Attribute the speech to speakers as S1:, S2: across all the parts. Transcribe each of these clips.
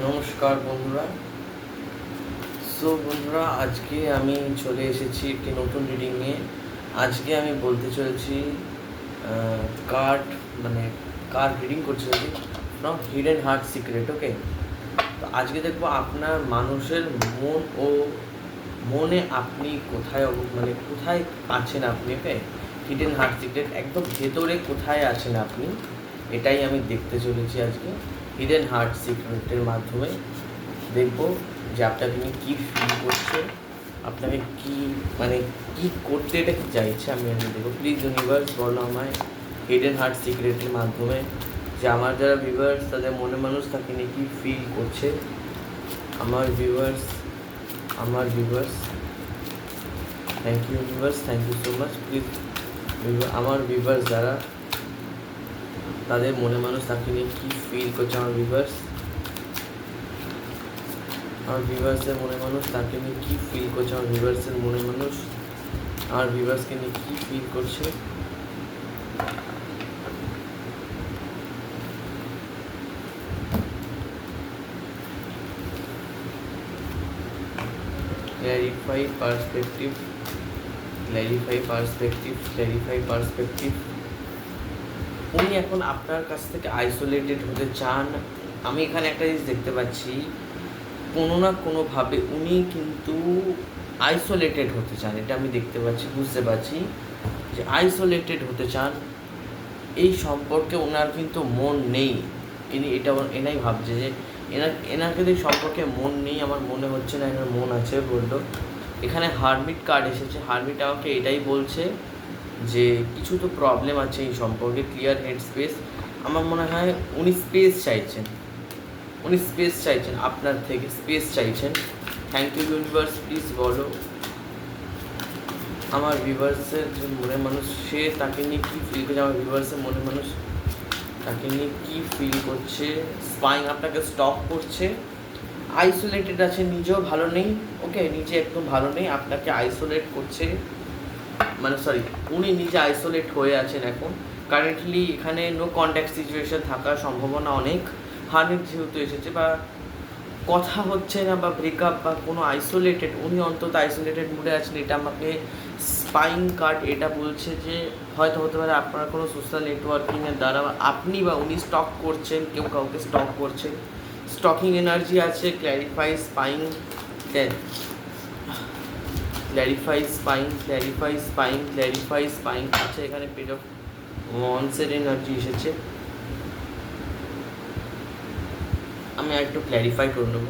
S1: নমস্কার বন্ধুরা। সো বন্ধুরা, আজকে আমি চলে এসেছি একটি নতুন রিডিং নিয়ে। আজকে আমি বলতে চলেছি কার্ড মানে কার্ড রিডিং করতে চলেছি from hidden heart secret okay তো আজকে দেখব আপনার মানুষের মন ও মনে আপনি কোথায় মানে কোথায় আছেন আপনি ওকে হিডেন হার্ট সিক্রেট একদম ভেতরে কোথায় আছেন আপনি? এটাই আমি দেখতে চলেছি আজকে। হিডেন হার্ট সিক্রেটের মাধ্যমে দেখব যে আপনাকে নিয়ে কী ফিল করছে, আপনাকে কি মানে কি করতে এটা কি চাইছে আমি আমি দেখব। প্লিজ ইউনিভার্স বলো আমায় হিডেন হার্ট সিক্রেটের মাধ্যমে যে আমার যারা ভিউয়ার্স তাদের মনে মানুষ তাকে নিয়ে কী ফিল করছে। আমার ভিউয়ার্স আমার viewers thank you viewers thank you so much please আমার ভিউয়ার্স যারা তাদের মনে মানুষ তাকে নিয়ে কী ফিল করছে আমার ভিউয়ার্স আমার ভিভার্সের মনে মানুষ তাকে নিয়ে কী ফিল করছে আমার ভিউয়ার্সের মনে মানুষ? আমার ভিভার্সকে নিয়ে কী ফিল করছে? Clarify perspective. Clarify perspective. Clarify perspective. উনি এখন আপনার কাছ থেকে আইসোলেটেড হতে চান, আমি এখানে একটা জিনিস দেখতে পাচ্ছি, কোনো না কোনোভাবে উনি কিন্তু আইসোলেটেড হতে চান, এটা আমি দেখতে পাচ্ছি, বুঝতে পারছি যে আইসোলেটেড হতে চান, এই সম্পর্কে ওনার কিন্তু মন নেই। ইনি এটা এনাই ভাবছে যে এনার এনার কিন্তু সম্পর্কে মন নেই, আমার মনে হচ্ছে না, এনার মন আছে বলল। এখানে হারমিট কার্ড এসেছে, হারমিট আমাকে এটাই বলছে যে কিছু তো প্রবলেম আছে এই সম্পর্কে ক্লিয়ার হেড স্পেস আমার মনে হয় উনি স্পেস চাইছেন। উনি স্পেস চাইছেন, আপনার থেকে স্পেস চাইছেন। থ্যাংক ইউ ইউনিভার্স প্লিজ বলো। আমার ভিভার্সের যে মনে মানুষ, সে তাকে নিয়ে কী ফিল করছে? আমার ভিভার্সের মনে মানুষ তাকে নিয়ে কী ফিল করছে? স্পাইং আপনাকে স্টপ করছে। আইসোলেটেড আছে, নিজেও ভালো নেই। ওকে নিজে একদম ভালো নেই, আপনাকে আইসোলেট করছে। মানে সরি উনি নিজে আইসোলেট হয়ে আছেন এখন। কারেন্টলি এখানে নো কন্ট্যাক্ট সিচুয়েশন থাকার সম্ভাবনা অনেক। হার্মিট যেহেতু এসেছে বা কথা হচ্ছে না বা ব্রেকআপ বা কোনো আইসোলেটেড উনি অন্তত আইসোলেটেড মুডে আছেন, এটা আমাকে স্পাইং কার্ড এটা বলছে যে হয়তো হতে পারে আপনার কোনো সোশ্যাল নেটওয়ার্কিংয়ের দ্বারা আপনি বা উনি স্টক করছেন, কেউ কাউকে স্টক করছেন স্টকিং এনার্জি আছে clarify spying clarify spying clarify spine clarify spying আছে এখানে পেজ অফ ওয়ান্সের এনার্জি এসেছে। আমি একটু ক্ল্যারিফাই করে নেব।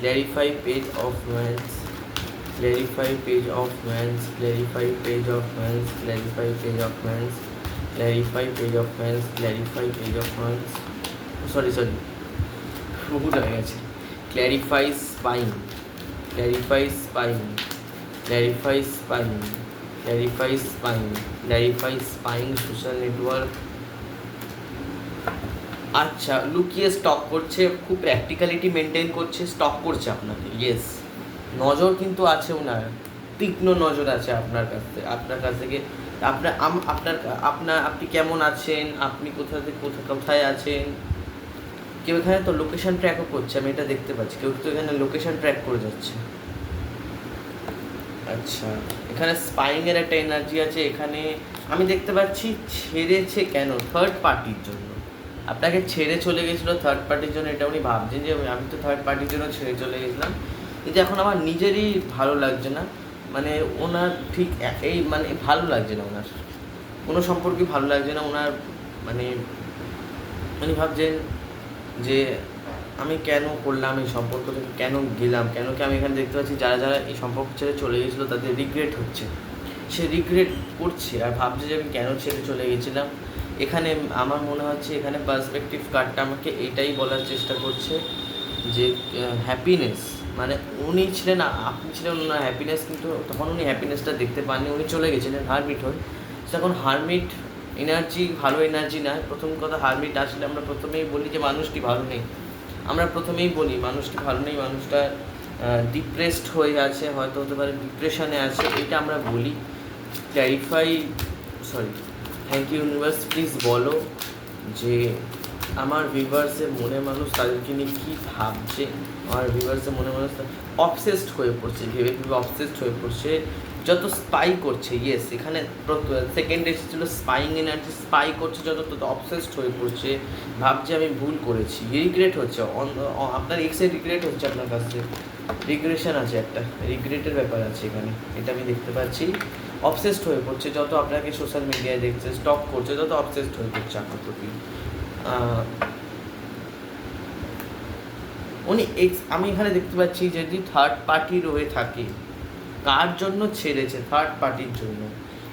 S1: Clarify page of wands clarify page of wands clarify page of wands clarify page of wands clarify page of wands clarify page of wands sorry sorry ভুল হয়ে গেছে। Clarify spine clarify spine clarify spine clarify spine clarify spine social network আচ্ছা লুকিয়ে stock করছে, খুব practicality maintain করছে stock করছে আপনাকে ইয়েস নজর কিন্তু আছে ওনার তীক্ষ্ণ নজর আছে আপনার কাছ থেকে, আপনার কাছ থেকে। আপনার আপনার আপনার, আপনি কেমন আছেন? আপনি কোথা থেকে, কোথা- কোথায় আছেন? কেউ এখানে তো লোকেশন ট্র্যাকও করছে, আমি এটা দেখতে পাচ্ছি, কেউ তো এখানে লোকেশন ট্র্যাক করে যাচ্ছে। আচ্ছা এখানে স্পাইংয়ের একটা এনার্জি আছে, এখানে আমি দেখতে পাচ্ছি ছেড়েছে কেন? থার্ড পার্টির জন্য। আপনাকে ছেড়ে চলে গেছিল থার্ড পার্টির জন্য, এটা উনি ভাবছেন যে আমি তো থার্ড পার্টির জন্য ছেড়ে চলে গেছিলাম। কিন্তু এখন আমার নিজেরই ভালো লাগছে না মানে ওনার ঠিক এই মানে ভালো লাগছে না ওনার। কোনো সম্পর্কে ভালো লাগছে না, ওনার মানে উনি ভাবছেন যে আমি কেন করলাম এই সম্পর্ক থেকে? কেন গেলাম? কেন কি আমি এখানে দেখতে পাচ্ছি যারা যারা এই সম্পর্ক ছেড়ে চলে গেছিল তাদের রিগ্রেট হচ্ছে? সে রিগ্রেট করছে আর ভাবছে যে আমি কেন ছেড়ে চলে গেছিলাম? এখানে আমার মনে হচ্ছে এখানে পার্সপেক্টিভ কার্ডটা আমাকে এটাই বলার চেষ্টা করছে যে হ্যাপিনেস মানে উনি ছিলেন আপনি ছিলেন ওনার হ্যাপিনেস কিন্তু তখন উনি হ্যাপিনেসটা দেখতে পাননি, উনি চলে গেছিলেন হারমিট হয়ে। তখন হারমিট এনার্জি ভালো এনার্জি না, প্রথম কথা হারমিট আসলে আমরা প্রথমেই বলি যে মানুষটি ভালো নেই। আমরা প্রথমেই বলি, মানুষটি ভালো নেই, মানুষটা ডিপ্রেসড হয়ে আছে, হয়তো হতে পারে ডিপ্রেশনে আছে, এটা আমরা বলি। Clarify sorry thank you universe please বলো যে আমার ভিউয়ার্সের মনে মানুষ তাদেরকে নিয়ে কী ভাবছে? আমার ভিউয়ার্সের মনে মানুষ অবসেসড হয়ে পড়ছে, ভেবে ভেবে অবসেসড হয়ে পড়ছে। যত স্পাই করছে ইয়েস এখানে সেকেন্ড এসেছিল স্পাইং এনার্জি স্পাই করছে যত, তত অবসেসড হয়ে পড়ছে, ভাবছে আমি ভুল করেছি। রিগ্রেট হচ্ছে আপনার এক্সের রিগ্রেট হচ্ছে আপনার কাছে। রিগ্রেশন আছে একটা রিগ্রেটের ব্যাপার আছে এখানে, এটা আমি দেখতে পাচ্ছি। অবসেসড হয়ে পড়ছে, যত আপনাকে সোশ্যাল মিডিয়ায় দেখছে স্টক করছে তত অবসেসড হয়ে পড়ছে আপনার প্রতি। উনি এক্স আমি এখানে দেখতে পাচ্ছি যদি থার্ড পার্টি রয়ে থাকে কার জন্য ছেড়েছে? থার্ড পার্টির জন্য।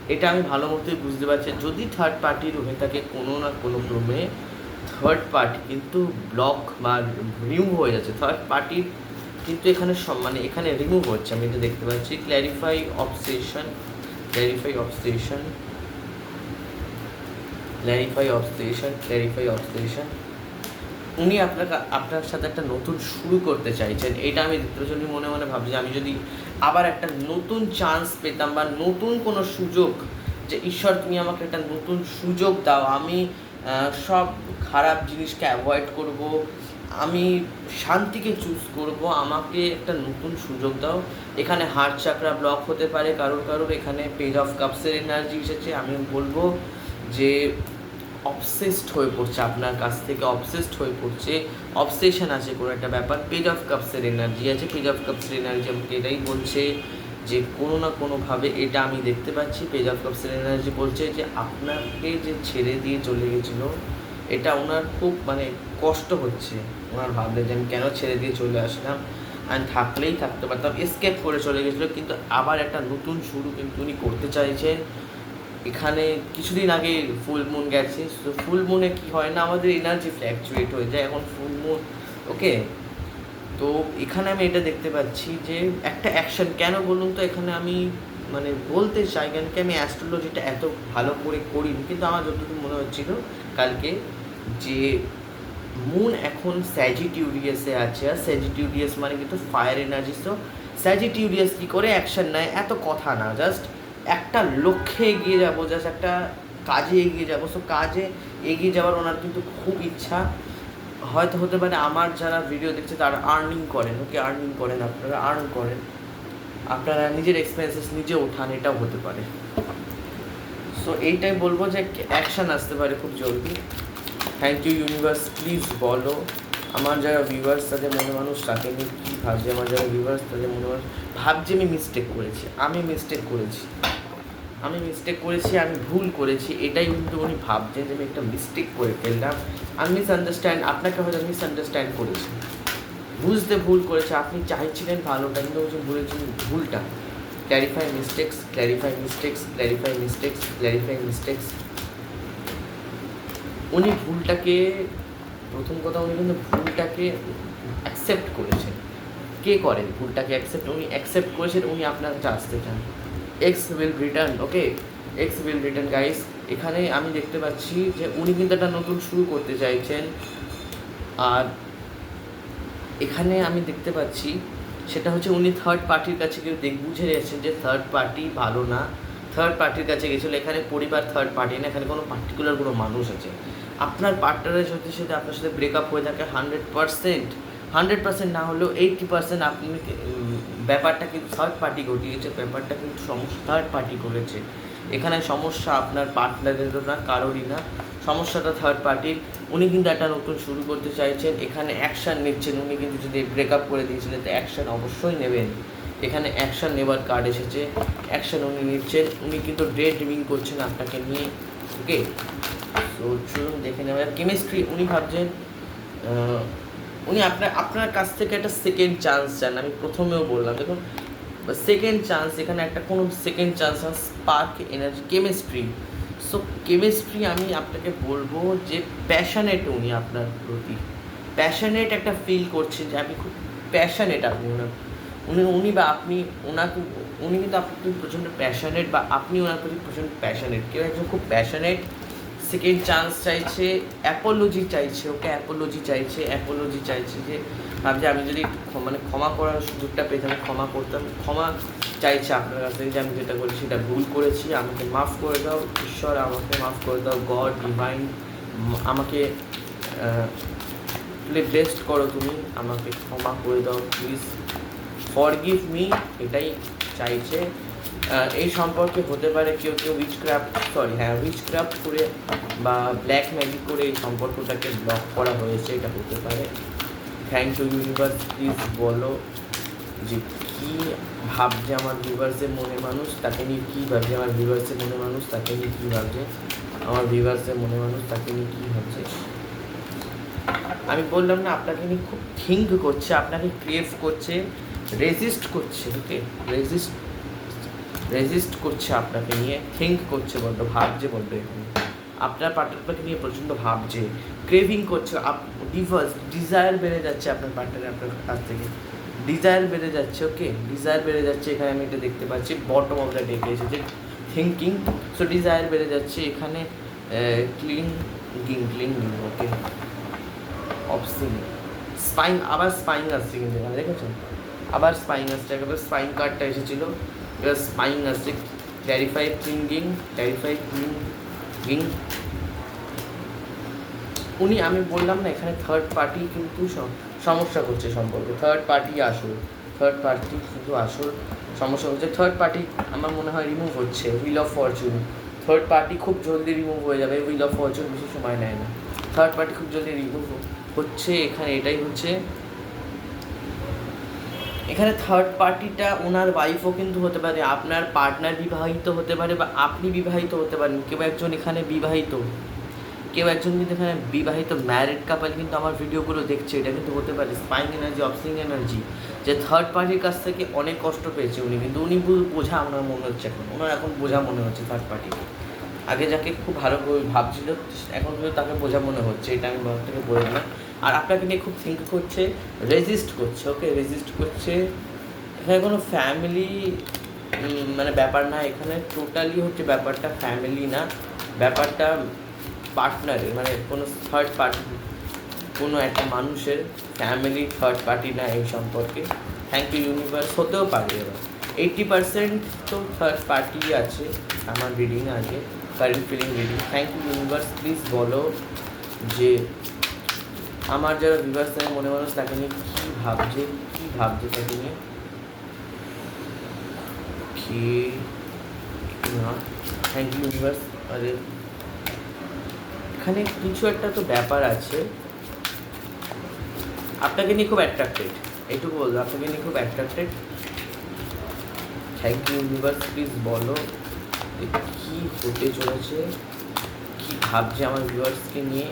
S1: এটা আমি ভালো মতোই বুঝতে পারছি। যদি থার্ড পার্টির হয়ে থাকে, কোনো না কোনো ক্রমে থার্ড পার্টি কিন্তু ব্লক বা রিমুভ হয়ে যাচ্ছে। থার্ড পার্টির কিন্তু এখানে সব- মানে এখানে রিমুভ হচ্ছে। আমি এটা দেখতে পাচ্ছি। Clarify obsession clarify obsession clarify obsession clarify obsession উনি আপনার আপনার সাথে একটা নতুন শুরু করতে চাইছেন। এটা আমি দেখতে পাচ্ছি। উনি মনে মনে ভাবছি আমি যদি আবার একটা নতুন চান্স পেতাম বা নতুন কোনো সুযোগ যে, ঈশ্বর তুমি আমাকে একটা নতুন সুযোগ দাও। আমি সব খারাপ জিনিসকে অ্যাভয়েড করব। আমি শান্তিকে চুজ করব। আমাকে একটা নতুন সুযোগ দাও। এখানে হার্ট চাকরা ব্লক হতে পারে, কারোর কারোর। এখানে পেজ অফ কাপসের এনার্জি এসেছে। আমি বলব যে অবসেসড হয়ে পড়ছে, আপনার কাছ থেকে অবসেসড হয়ে পড়ছে। অবসেশন আছে কোনো একটা ব্যাপার। পেজ অফ কাপসের এনার্জি আছে। পেজ অফ কাপসের এনার্জি আমাকে এটাই বলছে যে কোনো না কোনোভাবে এটা আমি দেখতে পাচ্ছি। পেজ অফ কাপসের এনার্জি বলছে যে আপনাকে যে ছেড়ে দিয়ে চলে গেছিল, এটা ওনার খুব মানে কষ্ট হচ্ছে। ওনার ভাবলে যে আমি কেন ছেড়ে দিয়ে চলে আসলাম? আমি থাকলেই থাকতে পারতাম। এসকেপ করে চলে গেছিল। কিন্তু আবার একটা নতুন শুরু কিন্তু উনি করতে চাইছেন এখানে কিছুদিন আগে ফুল মুন গেছে, তো ফুল মুনে কি হয় না, আমাদের এনার্জি ফ্ল্যাকচুয়েট হয়ে যায় এখন ফুল মুন ওকে তো এখানে আমি এটা দেখতে পাচ্ছি যে একটা অ্যাকশন কেন বলুন তো, এখানে আমি মানে বলতে চাই, কেন কি আমি অ্যাস্ট্রোলজিটা এত ভালো করে করিনি, কিন্তু আমার যতটুকু মনে হচ্ছিল কালকে যে মুন এখন স্যাজিটিউরিয়াসে আছে, আর স্যাজিটিউরিয়াস মানে কিন্তু ফায়ার এনার্জি তো স্যাজিটিউরিয়াস কী করে অ্যাকশন নেয়, এত কথা না জাস্ট একটা লক্ষ্যে এগিয়ে যাব জাস্ট একটা কাজে এগিয়ে যাব। সো কাজে এগিয়ে যাওয়ার ওনার কিন্তু খুব ইচ্ছা। হয়তো হতে পারে আমার যারা ভিডিও দেখছে, তারা আর্নিং করেন। ওকে আর্নিং করেন, আপনারা আর্ন করেন। আপনারা নিজের এক্সপেন্সেস নিজে ওঠান, এটাও হতে পারে। সো এইটাই বলব যে অ্যাকশন আসতে পারে খুব জলদি। থ্যাংক ইউ ইউনিভার্স প্লিজ বলো আমার যারা ভিউয়ার্স তাদের মনে মানুষ তাকে নিয়ে কী ভাবছে, আমার যারা ভিউয়ার্স তাদের মনে মানুষ ভাবছে আমি মিস্টেক করেছি, আমি মিস্টেক করেছি। আমি মিস্টেক করেছি, আমি ভুল করেছি, এটাই কিন্তু উনি ভাবছেন যে আমি একটা মিস্টেক করে ফেললাম। আমি মিসআন্ডারস্ট্যান্ড আপনাকে হয়তো মিসআন্ডারস্ট্যান্ড করেছি। বুঝতে ভুল করেছে, আপনি চাইছিলেন ভালোটা, কিন্তু বলছেন বলেছেন ভুলটা। Clarify mistakes clarify mistakes clarify mistakes clarify mistakes উনি ভুলটাকে প্রথম কথা উনি কিন্তু ভুলটাকে অ্যাকসেপ্ট করেছেন। কে করেন ভুলটাকে অ্যাকসেপ্ট উনি অ্যাকসেপ্ট করেছেন, উনি আপনার আসতে চান ex will return okay ex will return guys এখানে আমি দেখতে পাচ্ছি যে উনি কিন্তু একটা নতুন শুরু করতে চাইছেন। আর এখানে আমি দেখতে পাচ্ছি, সেটা হচ্ছে উনি থার্ড পার্টির কাছে কেউ দেখ, বুঝে গেছেন যে থার্ড পার্টি ভালো না। থার্ড পার্টির কাছে গেছিল, এখানে পরিবার থার্ড পার্টি না, এখানে কোনো পার্টিকুলার কোনো মানুষ আছে। আপনার পার্টনারের সাথে সাথে আপনার সাথে ব্রেকআপ হয়ে থাকে হান্ড্রেড পার্সেন্ট হান্ড্রেড পার্সেন্ট না হলেও এইটটি পার্সেন্ট আপনি ব্যাপারটা কিন্তু থার্ড পার্টি ঘটিয়েছে, ব্যাপারটা কিন্তু সমস্যা থার্ড পার্টি করেছে। এখানে সমস্যা আপনার পার্টনারেরও না, কারোরই না। সমস্যাটা থার্ড পার্টির উনি কিন্তু একটা নতুন শুরু করতে চাইছেন, এখানে অ্যাকশান নিচ্ছেন। উনি কিন্তু যদি ব্রেকআপ করে দিয়েছিলেন, তো অ্যাকশান অবশ্যই নেবেন। এখানে অ্যাকশান নেবার কার্ড এসেছে। অ্যাকশান উনি নিচ্ছেন। উনি কিন্তু ডে ড্রিমিং করছেন আপনাকে নিয়ে ওকে তো চলুন দেখে নেওয়া। যাক কেমিস্ট্রি উনি ভাবছেন উনি আপনার আপনার কাছ থেকে একটা সেকেন্ড চান্স চান। আমি প্রথমেও বললাম, দেখুন সেকেন্ড চান্স এখানে একটা কোনো second chance spark energy chemistry so chemistry আমি আপনাকে বলব যে প্যাশনেট উনি আপনার প্রতি। প্যাশনেট একটা ফিল করছেন যে, আমি খুব প্যাশনেট আপনি ওনার। উনি উনি বা আপনি ওনাকে, উনি কিন্তু আপনার প্রচণ্ড প্যাশনেট বা আপনি ওনার প্রতি প্রচণ্ড প্যাশনেট কেউ একজন খুব প্যাশনেট সেকেন্ড চান্স চাইছে অ্যাপোলজি চাইছে, ওকে অ্যাপোলজি চাইছে অ্যাপোলজি চাইছে যে, ভাবছে আমি যদি মানে ক্ষমা করার সুযোগটা পেতাম ক্ষমা করতাম, ক্ষমা চাইছে আপনার কাছ থেকে যে আমি যেটা করেছি, সেটা ভুল করেছি, আমাকে মাফ করে দাও, ঈশ্বর আমাকে মাফ করে দাও গড ডিভাইন আমাকে বেস্ট করো তুমি, আমাকে ক্ষমা করে দাও প্লিজ ফর গিভ মি এটাই চাইছে। এই সম্পর্কে হতে পারে কেউ কেউ উইচ ক্রাফট সরি হ্যাঁ উইচ ক্রাফট করে বা ব্ল্যাক ম্যাজিক করে এই সম্পর্কটাকে ব্লক করা হয়েছে, এটা হতে পারে। থ্যাংক ইউ ইউনিভার্স প্লিজ বলো যে কী ভাবছে আমার ভিউভার্সের মনে মানুষ, তাকে নিয়ে কী ভাবছে আমার ভিউভার্সের মনে মানুষ, তাকে নিয়ে কী ভাবছে আমার ভিউভার্সের মনে মানুষ, তাকে নিয়ে কী ভাবছে? আমি বললাম না, আপনাকে নিয়ে খুব থিঙ্ক করছে, আপনাকে ক্রেভ করছে রেজিস্ট করছে ওকে রেজিস্ট রেজিস্ট করছে আপনাকে নিয়ে থিঙ্ক করছে বড্ড ভাবছে বড্ড এখানে আপনার পার্টনারকে নিয়ে প্রচণ্ড ভাবছে ক্রেভিং করছে, আপ ডিভার্স ডিজায়ার বেড়ে যাচ্ছে আপনার পার্টনার আপনার কাছ থেকে। ডিজায়ার বেড়ে যাচ্ছে ওকে ডিজায়ার বেড়ে যাচ্ছে, এখানে আমি এটা দেখতে পাচ্ছি বটম অফ দ্য ডেকে এসেছে থিঙ্কিং সো ডিজায়ার বেড়ে যাচ্ছে, এখানে cleaning cleaning okay opposing spine আবার স্পাইন আসছে কিন্তু এখানে, দেখেছ? আবার স্পাইন আসছে, একবার স্পাইন কার্ডটা এসেছিল। এবার স্পাইন আসছে ক্ল্যারিফাই ক্লিঙ্গিং ক্ল্যারিফাই ক্লিঙ্গিং উনি, আমি বললাম না, এখানে থার্ড পার্টি কিন্তু সম- সমস্যা করছে সম্পর্কে। থার্ড পার্টি আসল। থার্ড পার্টি কিন্তু আসল সমস্যা হচ্ছে থার্ড পার্টি আমার মনে হয় রিমুভ হচ্ছে। Wheel of fortune third party খুব জলদি রিমুভ হয়ে যাবে। হুইল অফ ফরচুন বেশি সময় নেয় না। থার্ড পার্টি খুব জলদি রিমুভ হচ্ছে। এখানে এটাই হচ্ছে। এখানে থার্ড পার্টিটা ওনার ওয়াইফও কিন্তু হতে পারে, আপনার পার্টনার বিবাহিত হতে পারে বা আপনি বিবাহিত হতে পারেন। কেউ একজন এখানে বিবাহিত, কেউ একজন কিন্তু এখানে বিবাহিত ম্যারিড কাপল কিন্তু আমার ভিডিওগুলো দেখছে, এটা কিন্তু হতে পারে স্পাইং এনার্জি অপসিং এনার্জি যে থার্ড পার্টির কাছ থেকে অনেক কষ্ট পেয়েছে উনি, কিন্তু উনি বোঝা ওনার মনে হচ্ছে এখন। ওনার এখন বোঝা মনে হচ্ছে থার্ড পার্টিকে আগে যাকে খুব ভালো ভাবছিল, এখন কিন্তু তাকে বোঝা মনে হচ্ছে, এটা আমি থেকে বলে দিলাম আর আপনাকে নিয়ে খুব থিঙ্ক করছে রেজিস্ট করছে ওকে রেজিস্ট করছে। এখানে কোনো ফ্যামিলি মানে ব্যাপার না, এখানে টোটালি হচ্ছে ব্যাপারটা ফ্যামিলি না, ব্যাপারটা পার্টনারের মানে কোনো থার্ড পার্টি কোনো একটা মানুষের ফ্যামিলি থার্ড পার্টি না এই সম্পর্কে। থ্যাংক ইউ ইউনিভার্স হতেও পারে এবার। এইটটি পার্সেন্ট তো থার্ড পার্টি আছে, আমার রিডিং আছে current feeling reading thank you universe please বলো যে আমার যারা ভিভার্স থাকে মনে মানুষ তাকে নিয়ে কী ভাবছে কী ভাবছে তাকে নিয়ে? কি না? থ্যাংক ইউ ইউনিভার্স আরে, এখানে কিছু একটা তো ব্যাপার আছে। আপনাকে নিয়ে খুব অ্যাট্রাক্টেড এইটুকু বলব, আপনাকে নিয়ে খুব attracted thank you universe please বলো কী হতে চলেছে, কী ভাবছে আমার ভিউয়ার্সকে নিয়ে?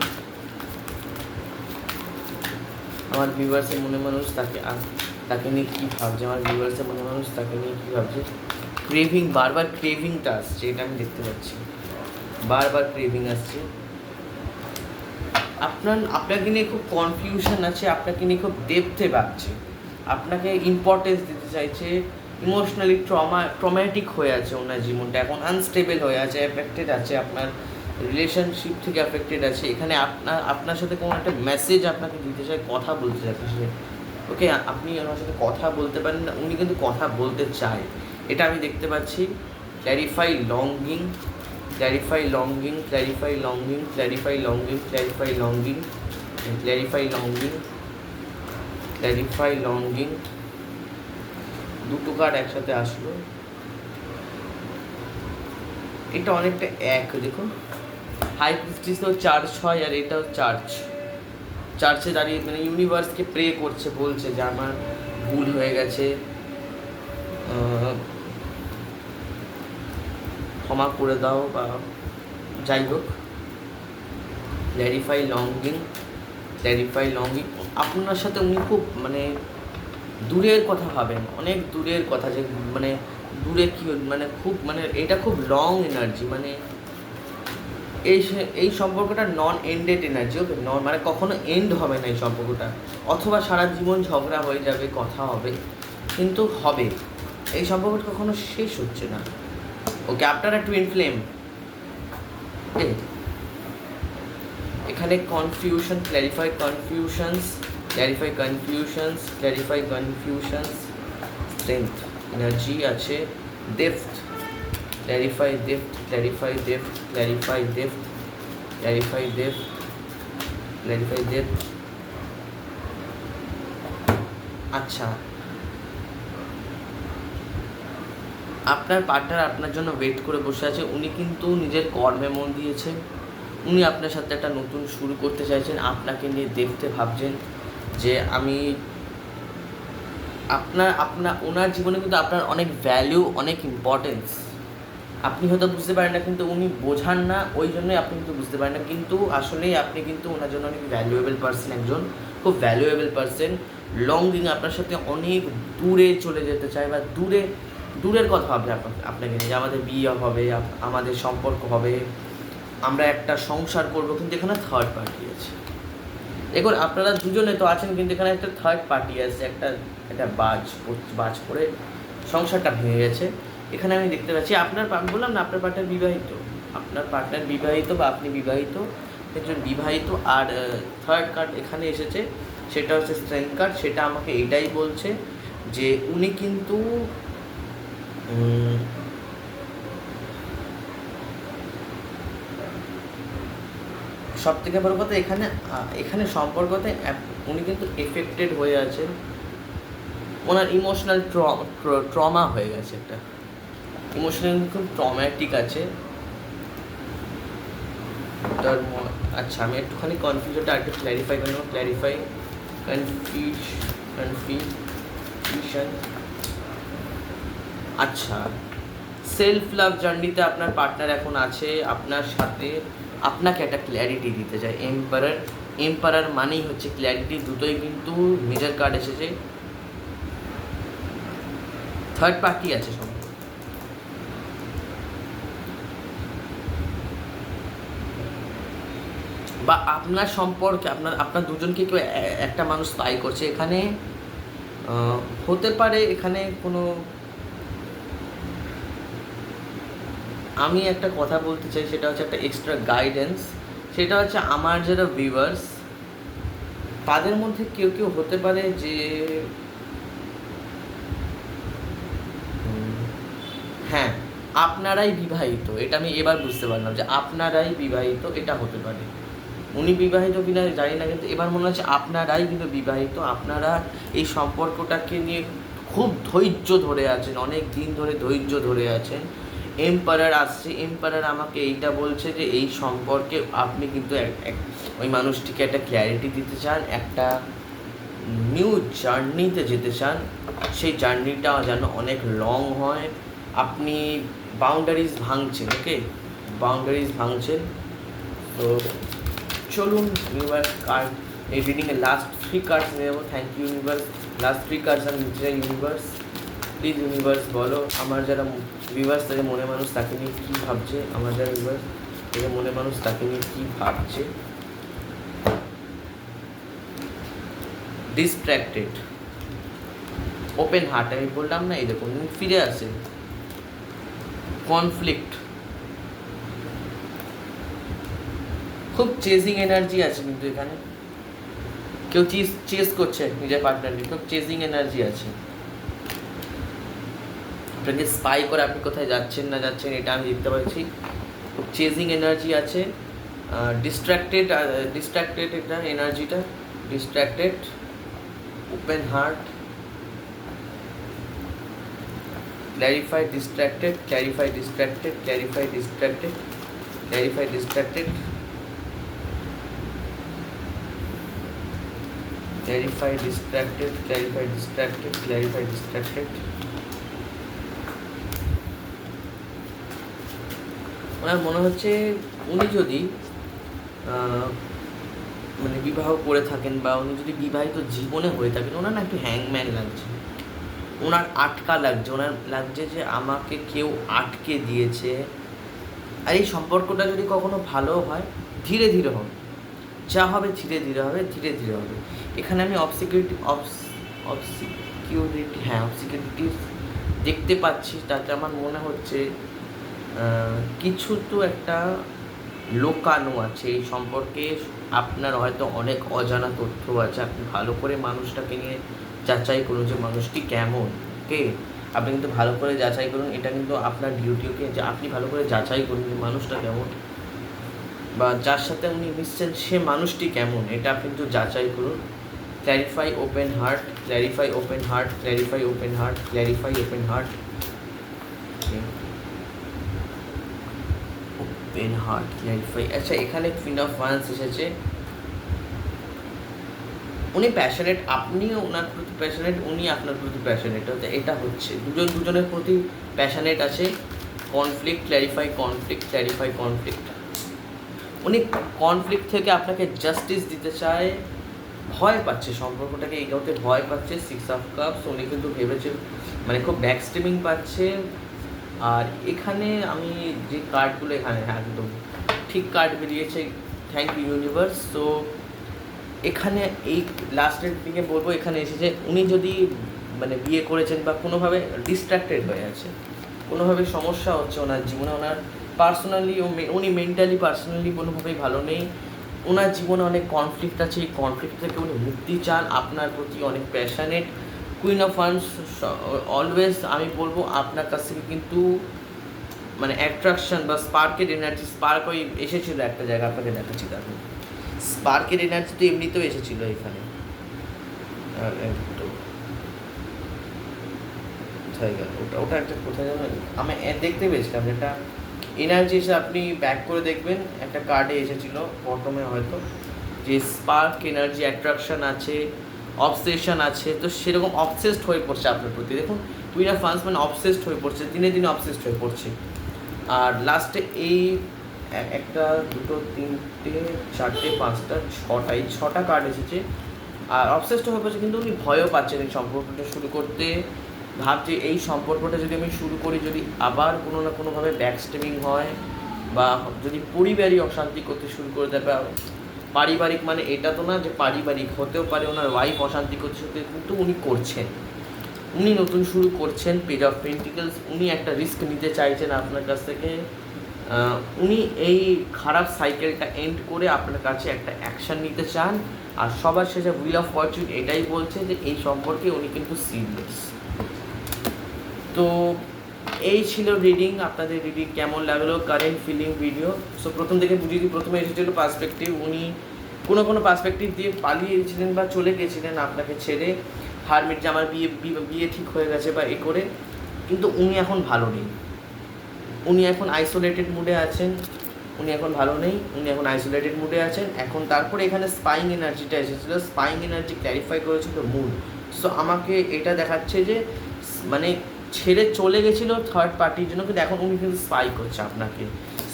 S1: আমার ভিউয়ার্সের মনে মানুষ তাকে তাকে নিয়ে কী ভাবছে? আমার ভিউয়ার্সের মনে মানুষ তাকে নিয়ে কী ভাবছে? ক্রেভিং বারবার ক্রেভিংটা আসছে, এটা আমি দেখতে পাচ্ছি। বারবার ক্রেভিং আসছে। আপনার, আপনাকে নিয়ে খুব কনফিউশন আছে, আপনাকে নিয়ে খুব ডেপথে ভাবছে। আপনাকে ইম্পর্টেন্স দিতে চাইছে ইমোশনালি ট্রমা ট্রমেটিক হয়ে আছে ওনার জীবনটা, এখন আনস্টেবল হয়ে আছে এফেক্টেড আছে আপনার রিলেশনশিপ থেকে অ্যাফেক্টেড আছে। এখানে আপনার আপনার সাথে কোনো একটা মেসেজ আপনাকে দিতে চায়, কথা বলতে চাইছে সে ওকে আপনি ওনার সাথে কথা বলতে পারেন না, উনি কিন্তু কথা বলতে চায়। এটা আমি দেখতে পাচ্ছি। Clarify longing clarify longing clarify longing clarify longing clarify longing, and clarify clarify longing দুটো কার্ড একসাথে আসলো। এটা অনেকটা এক, দেখুন। হাই প্রিস্টিসও চার্জ হয় আর এটাও চার্জ চার্চে দাঁড়িয়ে মানে ইউনিভার্সকে প্রে করছে, বলছে যে আমার ভুল হয়ে গেছে। ক্ষমা করে দাও বা যাই হোক ক্ল্যারিফাই লঙ্গিং ক্ল্যারিফাই লঙ্গিং আপনার সাথে উনি খুব মানে দূরের কথা ভাবেন, অনেক দূরের কথা যে মানে দূরে কি মানে খুব মানে এটা খুব লং এনার্জি মানে এই এই সম্পর্কটা নন এন্ডেড এনার্জি ওকে নন মানে কখনো এন্ড হবে না এই সম্পর্কটা। অথবা সারা জীবন ঝগড়া হয়ে যাবে, কথা হবে, কিন্তু হবে। এই সম্পর্কটা কখনো শেষ হচ্ছে না। ওকে আপনারা টুইন ফ্লেম এখানে confusion clarify confusions clarify confusions clarify confusions strength energy আছে depth clarify depth clarify depth clarify depth clarify depth clarify depth আচ্ছা। আপনার পার্টনার আপনার জন্য ওয়েট করে বসে আছে। উনি কিন্তু নিজের কর্মে মন দিয়েছে উনি আপনার সাথে একটা নতুন শুরু করতে চাইছেন। আপনাকে নিয়ে দেখতে ভাবছেন যে আমি আপনার আপনার, ওনার জীবনে কিন্তু আপনার অনেক ভ্যালু অনেক ইম্পর্টেন্স আপনি হয়তো বুঝতে পারেন না, কিন্তু উনি বোঝান না, ওই জন্যই আপনি কিন্তু বুঝতে পারেন না। কিন্তু আসলেই আপনি কিন্তু ওনার জন্য অনেক ভ্যালুয়েবল পার্সন একজন, খুব ভ্যালুয়েবল পার্সন লঙ্গিং আপনার সাথে অনেক দূরে চলে যেতে চায় বা দূরে, দূরের কথা ভাববে আপনা- আপনাকে যে আমাদের বিয়ে হবে আমাদের সম্পর্ক হবে, আমরা একটা সংসার করব, কিন্তু এখানে থার্ড পার্টি আছে। দেখুন, আপনারা দুজনে তো আছেন, কিন্তু এখানে একটা থার্ড পার্টি আছে, একটা একটা বাজ বাজ করে সংসারটা ভেঙে গেছে। এখানে আমি দেখতে পাচ্ছি, আপনার বললাম না, আপনার পার্টনার বিবাহিত। আপনার পার্টনার বিবাহিত বা আপনি বিবাহিত, একজন বিবাহিত, আর থার্ড কার্ড এখানে এসেছে, সেটা হচ্ছে স্ট্রেংথ কার্ড সেটা আমাকে এটাই বলছে যে উনি কিন্তু সব থেকে বড় কথা এখানে এখানে সম্পর্কতে উনি কিন্তু এফেক্টেড হয়ে আছেন। ওনার ইমোশনাল ট্রমা হয়ে গেছে একটা। ইমোশনাল খুব ট্রমাটিক আছে। তার আচ্ছা আমি একটুখানি কনফিউজনটা একটু ক্ল্যারিফাই করে নেব। ক্ল্যারিফাই কনফিউজ কনফিউশন আচ্ছা সেলফ লাভ জার্নিতে আপনার পার্টনার এখন আছে, আপনার সাথে আপনাকে একটা ক্ল্যারিটি দিতে চায়। এম্পারার এম্পারার মানেই হচ্ছে ক্ল্যারিটি দুটোই কিন্তু মেজর কার্ড এসেছে। থার্ড পার্টি আছে সব বা আপনার সম্পর্কে, আপনার আপনার দুজনকে কেউ একটা মানুষ স্পাই করছে, এখানে হতে পারে এখানে কোনো আমি একটা কথা বলতে চাই, সেটা হচ্ছে একটা এক্সট্রা গাইডেন্স সেটা হচ্ছে আমার যারা ভিউয়ার্স তাদের মধ্যে কেউ কেউ হতে পারে যে হ্যাঁ আপনারাই বিবাহিত, এটা আমি এবার বুঝতে পারলাম যে আপনারাই বিবাহিত, এটা হতে পারে। উনি বিবাহিত কিনা জানি না, কিন্তু এবার মনে হচ্ছে আপনারাই কিন্তু বিবাহিত। আপনারা এই সম্পর্কটাকে নিয়ে খুব ধৈর্য ধরে আছেন, অনেক দিন ধরে ধৈর্য ধরে আছেন। এম্পারার আসছে এম্পারার আমাকে এইটা বলছে যে এই সম্পর্কে আপনি কিন্তু ওই মানুষটিকে একটা ক্ল্যারিটি দিতে চান, একটা নিউ জার্নিতে যেতে চান। সেই জার্নিটা যেন অনেক লং হয়। আপনি বাউন্ডারিজ ভাঙছেন ওকে বাউন্ডারিজ ভাঙছেন। তো চলুন ইউনিভার্স কার্ড এই রিডিংয়ের লাস্ট থ্রি কার্ডস নেব। Thank you universe last three cards আমি নিতে চাই ইউনিভার্স প্লিজ ইউনিভার্স বলো। আমার যারা ভিউয়ার্স তাদের মনে মানুষ, তাকে নিয়ে কী ভাবছে? আমার যারা ভিউয়ার্স তাদের মনে মানুষ, তাকে নিয়ে কী ভাবছে? ডিস্ট্র্যাক্টেড ওপেন হার্ট আমি বললাম না, এই দেখুন ফিরে আসে। কনফ্লিক্ট খুব চেজিং এনার্জি আছে কিন্তু এখানে। কেউ চিজ চেস করছে নিজের পার্টনারকে খুব চেজিং এনার্জি আছে। আপনাকে স্পাই করে আপনি কোথায় যাচ্ছেন, না যাচ্ছেন, এটা আমি দেখতে পাচ্ছি। খুব চেজিং এনার্জি আছে। ডিস্ট্র্যাক্টেড ডিস্ট্র্যাক্টেড এটা এনার্জিটা distracted open heart clarify distracted clarify distracted clarify distracted clarify distracted clarify distracted clarify distracted clarify distracted. ওনার মনে হচ্ছে উনি যদি মানে বিবাহ করে থাকেন বা উনি যদি বিবাহিত জীবনে হয়ে থাকেন, ওনার না একটু হ্যাংম্যান লাগছে। ওনার আটকা লাগছে, ওনার লাগছে যে আমাকে কেউ আটকে দিয়েছে। আর এই সম্পর্কটা যদি কখনো ভালো হয়, ধীরে ধীরে হবে। যা হবে ধীরে ধীরে হবে, ধীরে ধীরে হবে। এখানে আমি অবসিকিউরিটি অবসিকিউরিটি হ্যাঁ অবসিকিউরিটি দেখতে পাচ্ছি, তাতে আমার মনে হচ্ছে কিছু তো একটা লোকানো আছে। এই সম্পর্কে আপনার হয়তো অনেক অজানা তথ্য আছে। আপনি ভালো করে মানুষটাকে নিয়ে যাচাই করুন যে মানুষটি কেমন কে আপনি কিন্তু ভালো করে যাচাই করুন। এটা কিন্তু আপনার ডিউটি ওকে? যে আপনি ভালো করে যাচাই করুন যে মানুষটা কেমন। বা যার সাথে উনি মিশছেন, সে মানুষটি কেমন? এটা কিন্তু যাচাই করুন। Clarify open heart clarify open heart clarify open heart clarify open heart open heart clarify আচ্ছা এখানে কুইন অফ ওয়ান্স এসেছে। উনি প্যাশনেট আপনিও ওনার প্রতি প্যাশনেট উনি আপনার প্রতি প্যাশনেট হতে এটা হচ্ছে। দুজন, দুজনের প্রতি প্যাশনেট আছে। Conflict clarify conflict clarify conflict উনি কনফ্লিক্ট থেকে আপনাকে জাস্টিস দিতে চায়, ভয় পাচ্ছে, সম্পর্কটাকে এগোতে ভয় পাচ্ছে সিক্স অফ কাপস উনি কিন্তু ভেবেছে মানে খুব ব্যাক স্টিমিং পাচ্ছে। আর এখানে আমি যে কার্ডগুলো এখানে হ্যাঁ একদম ঠিক কার্ড বেরিয়েছে থ্যাংক ইউ ইউনিভার্স তো এখানে এই লাস্টের দিকে বলব, এখানে এসেছে, উনি যদি মানে বিয়ে করেছেন বা কোনোভাবে ডিস্ট্র্যাক্টেড হয়ে আছে, কোনোভাবে সমস্যা হচ্ছে ওনার জীবনে, ওনার পার্সোনালি উনি মেন্টালি পার্সোনালি কোনোভাবেই ভালো নেই। ওনার জীবনে অনেক কনফ্লিক্ট আছে। এই কনফ্লিক্ট থেকে উনি মুক্তি চান। আপনার প্রতি অনেক passionate queen of funds always আমি বলব, আপনার কাছ থেকে কিন্তু মানে অ্যাট্রাকশন বা স্পার্কের এনার্জি স্পার্ক ওই এসেছিল একটা জায়গা, আপনাকে দেখাচ্ছি, দেখুন। স্পার্কের এনার্জি তো এমনিতেও এসেছিল এখানে। ওটা ওটা একটা কোথায় যেন আমি দেখতে পেয়েছিলাম এটা এনার্জি এসে আপনি ব্যাক করে দেখবেন, একটা কার্ডে এসেছিল বটমে হয়তো, যে স্পার্ক এনার্জি অ্যাট্রাকশন আছে অবসেশন আছে, তো সেরকম অবসেসড হয়ে পড়ছে আপনার প্রতি। দেখুন অফ ফান্স মানে অবসেসড হয়ে পড়ছে, দিনে দিনে অবসেসড হয়ে পড়ছে। আর লাস্টে এই একটা, দুটো, তিনটে, চারটে, পাঁচটা, ছটা, এই ছটা কার্ড এসেছে। আর অবসেসড হয়ে পড়ছে, কিন্তু উনি ভয়ও পাচ্ছেন এই সম্পর্কটা শুরু করতে। ভাবছে এই সম্পর্কটা যদি আমি শুরু করি, যদি আবার কোনো না কোনোভাবে ব্যাকস্টেমিং হয় বা যদি পরিবারই অশান্তি করতে শুরু করে দেয়, বা পারিবারিক মানে এটা তো না যে পারিবারিক, হতেও পারে ওনার ওয়াইফ অশান্তি করতে শুরু কিন্তু উনি করছেন। উনি নতুন শুরু করছেন পেজ অফ পেন্টিকেলস উনি একটা রিস্ক নিতে চাইছেন আপনার কাছ থেকে। উনি এই খারাপ সাইকেলটা এন্ড করে আপনার কাছে একটা অ্যাকশন নিতে চান। আর সবার শেষে হুইল অফ ফরচুন এটাই বলছে যে এই সম্পর্কে উনি কিন্তু সিরিয়াস তো এই ছিল রিডিং আপনাদের রিডিং কেমন লাগল কারেন্ট ফিলিং ভিডিও সো প্রথম থেকে বুঝিয়ে দিই, প্রথমে এসেছিল পার্সপেক্টিভ উনি কোনো কোনো পার্সপেক্টিভ দিয়ে পালিয়েছিলেন বা চলে গেছিলেন আপনাকে ছেড়ে। হারমিট যে আমার বিয়ে, বিয়ে- ঠিক হয়ে গেছে বা এ করে, কিন্তু উনি এখন ভালো নেই। উনি এখন আইসোলেটেড মুডে আছেন। উনি এখন ভালো নেই, উনি এখন আইসোলেটেড মুডে আছেন। এখন তারপরে এখানে স্পাইং এনার্জিটা এসেছিল। স্পাইং এনার্জি ক্ল্যারিফাই করেছিল মুড সো আমাকে এটা দেখাচ্ছে যে মানে ছেড়ে চলে গেছিল থার্ড পার্টির জন্য, কিন্তু এখন উনি কিন্তু স্পাই করছে আপনাকে।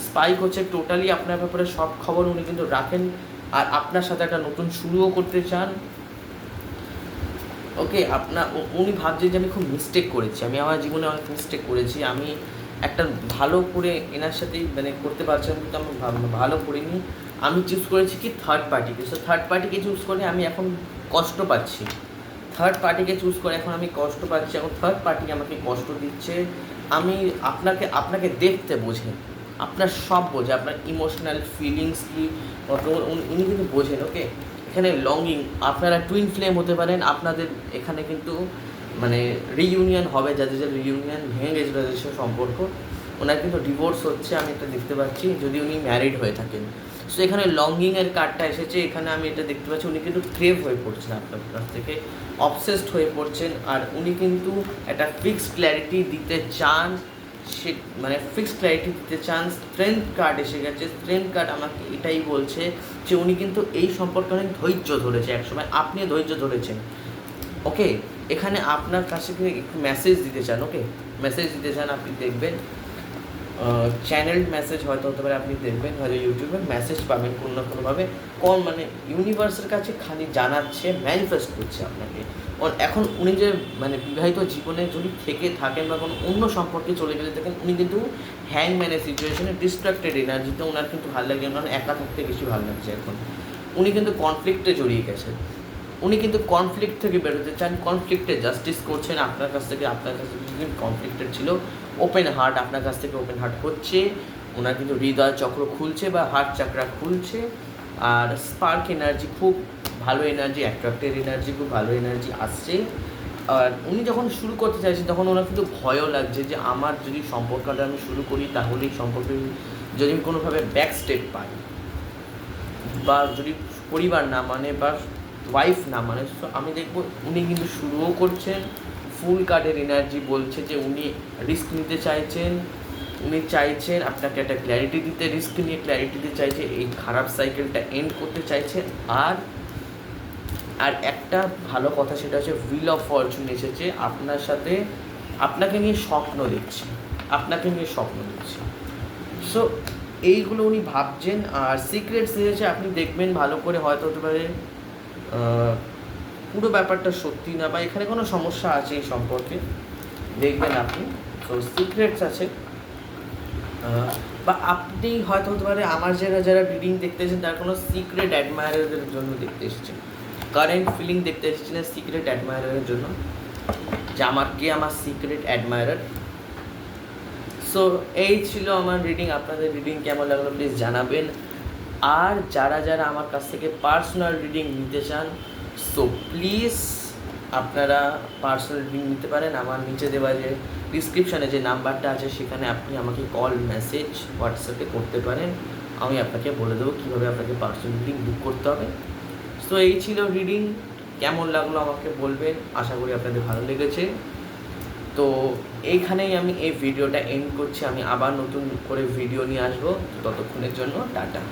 S1: স্পাই করছে টোটালি আপনার ব্যাপারে সব খবর উনি কিন্তু রাখেন, আর আপনার সাথে একটা নতুন শুরুও করতে চান। ওকে আপনার উনি ভাবছেন যে আমি খুব মিস্টেক করেছি। আমি আমার জীবনে অনেক মিস্টেক করেছি। আমি একটা ভালো করে এনার সাথেই মানে করতে পারছিলাম কিন্তু আমি ভালো করিনি। আমি চুজ করেছি কি থার্ড পার্টিকে সো থার্ড পার্টিকে চুজ করে আমি এখন কষ্ট পাচ্ছি। থার্ড পার্টিকে চুজ করে এখন আমি কষ্ট পাচ্ছি, এখন থার্ড পার্টি আমাকে কষ্ট দিচ্ছে। আমি আপনাকে আপনাকে দেখতে বোঝে, আপনার সব বোঝে, আপনার ইমোশনাল ফিলিংস কি উনি- কিন্তু বোঝেন ওকে এখানে লঙ্গিং আপনারা টুইন ফ্লেম হতে পারেন, আপনাদের এখানে কিন্তু মানে রিইউনিয়ন হবে, যাদের যাদের রিইউনিয়ন ভেঙে গেছিল যাদের সম্পর্ক। ওনার কিন্তু ডিভোর্স হচ্ছে, আমি এটা দেখতে পাচ্ছি, যদি উনি ম্যারিড হয়ে থাকেন। সো এখানে লঙ্গিংয়ের কার্ডটা এসেছে, এখানে আমি এটা দেখতে পাচ্ছি, উনি কিন্তু ক্রেভ হয়ে পড়ছেন আপনার কাছ থেকে অবসেসড হয়ে পড়ছেন, আর উনি কিন্তু একটা ফিক্সড ক্ল্যারিটি দিতে চান, সে মানে ফিক্সড ক্ল্যারিটি দিতে চান স্ট্রেংথ কার্ড এসে গেছে স্ট্রেংথ কার্ড আমাকে এটাই বলছে যে উনি কিন্তু এই সম্পর্কে অনেক ধৈর্য ধরেছে একসময়, আপনি ধৈর্য ধরেছেন। ওকে এখানে আপনার কাছে একটু মেসেজ দিতে চান ওকে মেসেজ দিতে চান, আপনি দেখবেন চ্যানেল মেসেজ হয়তো হতে পারে, আপনি দেখবেন, হয়তো ইউটিউবে মেসেজ পাবেন কোনো না কোনোভাবে। কোন মানে ইউনিভার্সের কাছে খালি জানাচ্ছে ম্যানিফেস্ট করছে আপনাকে। এখন উনি যে মানে বিবাহিত জীবনে যদি থেকে থাকেন বা কোনো অন্য সম্পর্কে চলে গেলে থাকেন উনি কিন্তু হ্যাংম্যানের সিচুয়েশনে ডিস্ট্রাক্টেড এনার্জিতে ওনার কিন্তু ভালো লাগে কারণ একা থাকতে বেশি ভালো লাগছে এখন। উনি কিন্তু কনফ্লিক্টে জড়িয়ে গেছেন। উনি কিন্তু কনফ্লিক্ট থেকে বেরোতে চান। কনফ্লিক্টে জাস্টিস করছেন, আপনার কাছ থেকে, আপনার কাছ থেকে যদি কনফ্লিক্টেড ছিল। ওপেন হার্ট আপনার কাছ থেকে ওপেন হার্ট হচ্ছে। ওনার কিন্তু হৃদয় চক্র খুলছে বা হার্ট চাকরা খুলছে। আর স্পার্ক এনার্জি খুব ভালো এনার্জি অ্যাট্রাক্টেড এনার্জি খুব ভালো এনার্জি আসছে। আর উনি যখন শুরু করতে চাইছেন তখন ওনার কিন্তু ভয়ও লাগছে যে আমার যদি সম্পর্কটা আমি শুরু করি, তাহলে সম্পর্কে যদি আমি কোনোভাবে ব্যাক স্টেপ পাই বা যদি পরিবার না মানে বা ওয়াইফ না মানে আমি দেখব উনি কিন্তু শুরুও করছেন ফুল কার্ডের এনার্জি বলছে যে উনি রিস্ক নিতে চাইছেন, উনি চাইছেন আপনাকে একটা ক্ল্যারিটি দিতে রিস্ক নিয়ে ক্ল্যারিটি দিতে চাইছে, এই খারাপ সাইকেলটা এন্ড করতে চাইছেন, আর আর একটা ভালো কথা সেটা হচ্ছে হুইল অফ ফরচুন এসেছে, আপনার সাথে, আপনাকে নিয়ে স্বপ্ন দেখছে, আপনাকে নিয়ে স্বপ্ন দেখছে। সো এইগুলো উনি ভাবছেন, আর সিক্রেটস এসেছে, আপনি দেখবেন ভালো করে, হয়তো হতে পারে পুরো ব্যাপারটা সত্যি না বা এখানে কোনো সমস্যা আছে এই সম্পর্কে? দেখবেন আপনি। তো সিক্রেটস আছে। বা আপনি হয়তো হতে পারে আমার যারা যারা রিডিং দেখতে এসেছেন, তার কোনো সিক্রেট অ্যাডমায়ারের জন্য দেখতে এসেছেন। কারেন্ট ফিলিং দেখতে এসেছিলেন সিক্রেট অ্যাডমায়ারের জন্য। যে আমার কে আমার সিক্রেট অ্যাডমায়ারার সো এই ছিল আমার রিডিং আপনাদের রিডিং কেমন লাগল প্লিজ জানাবেন। আর যারা যারা আমার কাছ থেকে পার্সোনাল রিডিং নিতে চান সো প্লিজ আপনারা পার্সোনাল রিডিং নিতে পারেন। আমার নিচে দেওয়া যে ডিসক্রিপশানে যে নাম্বারটা আছে, সেখানে আপনি আমাকে কল মেসেজ হোয়াটসঅ্যাপে করতে পারেন। আমি আপনাকে বলে দেবো কীভাবে আপনাকে পার্সোনাল রিডিং বুক করতে হবে। সো এই ছিল রিডিং কেমন লাগল আমাকে বলবেন? আশা করি আপনাদের ভালো লেগেছে। তো এইখানেই আমি এই ভিডিওটা এন্ড করছি। আমি আবার নতুন করে ভিডিও নিয়ে আসব। ততক্ষণের জন্য টাটা।